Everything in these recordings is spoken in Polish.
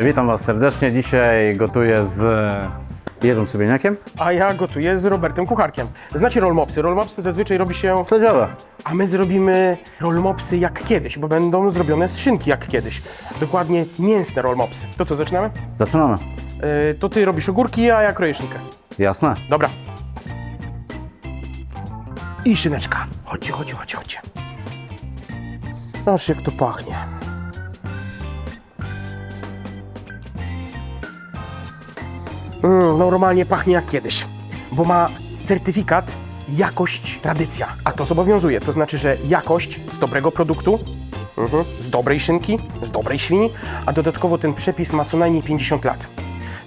Witam Was serdecznie. Dzisiaj gotuję z Jerzym Sybieniakiem. A ja gotuję z Robertem Kucharkiem. Znacie rollmopsy? Rollmopsy zazwyczaj robi się... Śledziowe. A my zrobimy rollmopsy jak kiedyś, bo będą zrobione z szynki jak kiedyś. Dokładnie mięsne rollmopsy. To co, zaczynamy? Zaczynamy. Yy, to ty robisz ogórki, a ja kroję szynkę. Jasne. Dobra. I szyneczka. Chodźcie, chodźcie, chodźcie, chodźcie. Aż jak to pachnie. Mm, normalnie pachnie jak kiedyś, bo ma certyfikat jakość, tradycja. A to zobowiązuje, to znaczy, że jakość z dobrego produktu, mhm, z dobrej szynki, z dobrej świni, a dodatkowo ten przepis ma co najmniej 50 lat.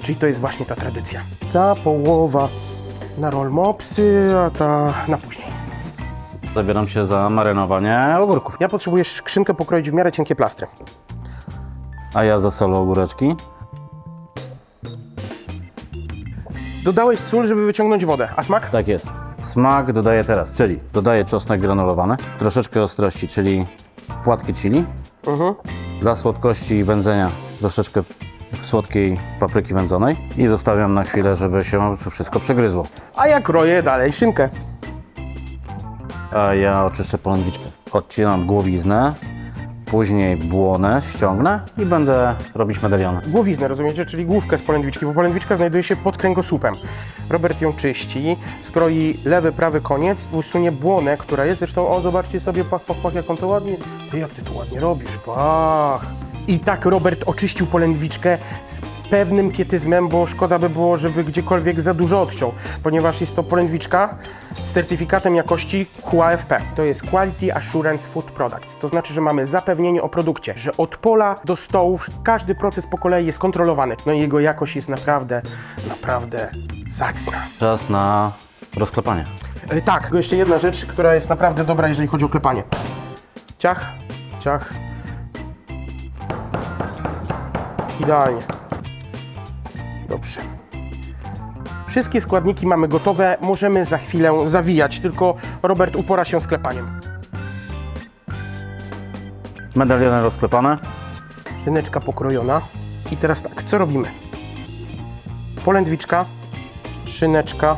Czyli to jest właśnie ta tradycja. Ta połowa na rollmopsy, a ta na później. Zabieram się za marynowanie ogórków. Ja potrzebuję szynkę pokroić w miarę cienkie plastry. A ja zasolę ogóreczki. Dodałeś sól, żeby wyciągnąć wodę. A smak? Tak jest. Smak dodaję teraz, czyli dodaję czosnek granulowany, troszeczkę ostrości, czyli płatki chili. Mhm. Dla słodkości i wędzenia troszeczkę słodkiej papryki wędzonej i zostawiam na chwilę, żeby się to wszystko przegryzło. A ja kroję dalej szynkę. A ja oczyszczę polędwiczkę. Odcinam głowiznę, później błonę ściągnę i będę robić medaliony. Głowiznę, rozumiecie? Czyli główkę z polędwiczki, bo polędwiczka znajduje się pod kręgosłupem. Robert ją czyści, skroi lewy, prawy koniec, usunie błonę, która jest. Zresztą, o, zobaczcie sobie, pach, pach, pach, jak on to ładnie... Ty, jak ty to ładnie robisz, pach! I tak Robert oczyścił polędwiczkę z pewnym pietyzmem, bo szkoda by było, żeby gdziekolwiek za dużo odciął, ponieważ jest to polędwiczka z certyfikatem jakości QAFP. To jest Quality Assurance Food Products. To znaczy, że mamy zapewnienie o produkcie, że od pola do stołów każdy proces po kolei jest kontrolowany. No i jego jakość jest naprawdę, naprawdę zacna. Czas na rozklepanie. E, tak, jeszcze jedna rzecz, która jest naprawdę dobra, jeżeli chodzi o klepanie. Ciach, ciach. Idealnie. Dobrze. Wszystkie składniki mamy gotowe, możemy za chwilę zawijać, tylko Robert upora się z klepaniem. Medaliony rozklepane. Szyneczka pokrojona. I teraz tak, co robimy? Polędwiczka, szyneczka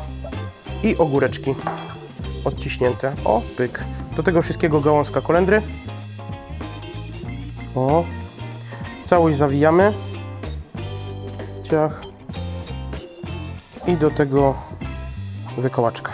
i ogóreczki odciśnięte. O, pyk. Do tego wszystkiego gałązka kolendry. O. Całość zawijamy. I do tego wykołaczka.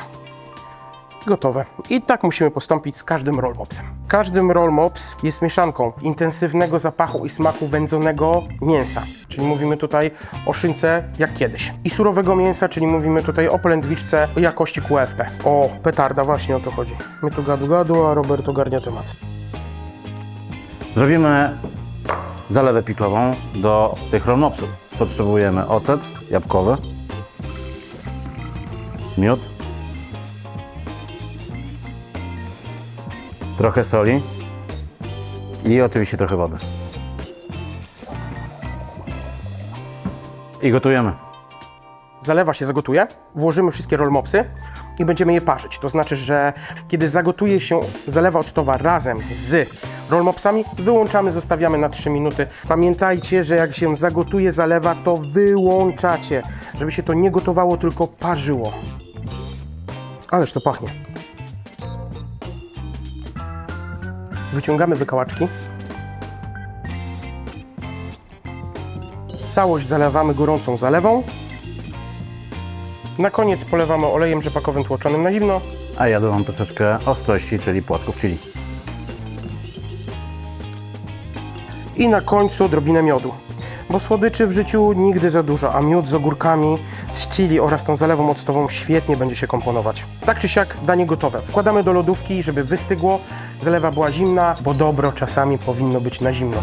Gotowe. I tak musimy postąpić z każdym rollmopsem. Każdym rollmops jest mieszanką intensywnego zapachu i smaku wędzonego mięsa. Czyli mówimy tutaj o szynce jak kiedyś. I surowego mięsa, czyli mówimy tutaj o polędwiczce o jakości QFP. O, petarda, właśnie o to chodzi. My tu gadu gadu, a Robert ogarnia temat. Zrobimy zalewę piklową do tych rolmopsów. Potrzebujemy ocet jabłkowy, miód, trochę soli i oczywiście trochę wody. I gotujemy. Zalewa się zagotuje, włożymy wszystkie rollmopsy i będziemy je parzyć. To znaczy, że kiedy zagotuje się zalewa octowa razem z rollmopsami, wyłączamy, zostawiamy na 3 minuty. Pamiętajcie, że jak się zagotuje zalewa, to wyłączacie, żeby się to nie gotowało, tylko parzyło. Ależ to pachnie. Wyciągamy wykałaczki. Całość zalewamy gorącą zalewą. Na koniec polewamy olejem rzepakowym tłoczonym na zimno. A ja dodam troszeczkę ostrości, czyli płatków chili. I na końcu odrobinę miodu. Bo słodyczy w życiu nigdy za dużo, a miód z ogórkami, z chili oraz tą zalewą octową świetnie będzie się komponować. Tak czy siak, danie gotowe. Wkładamy do lodówki, żeby wystygło. Zalewa była zimna, bo dobro czasami powinno być na zimno.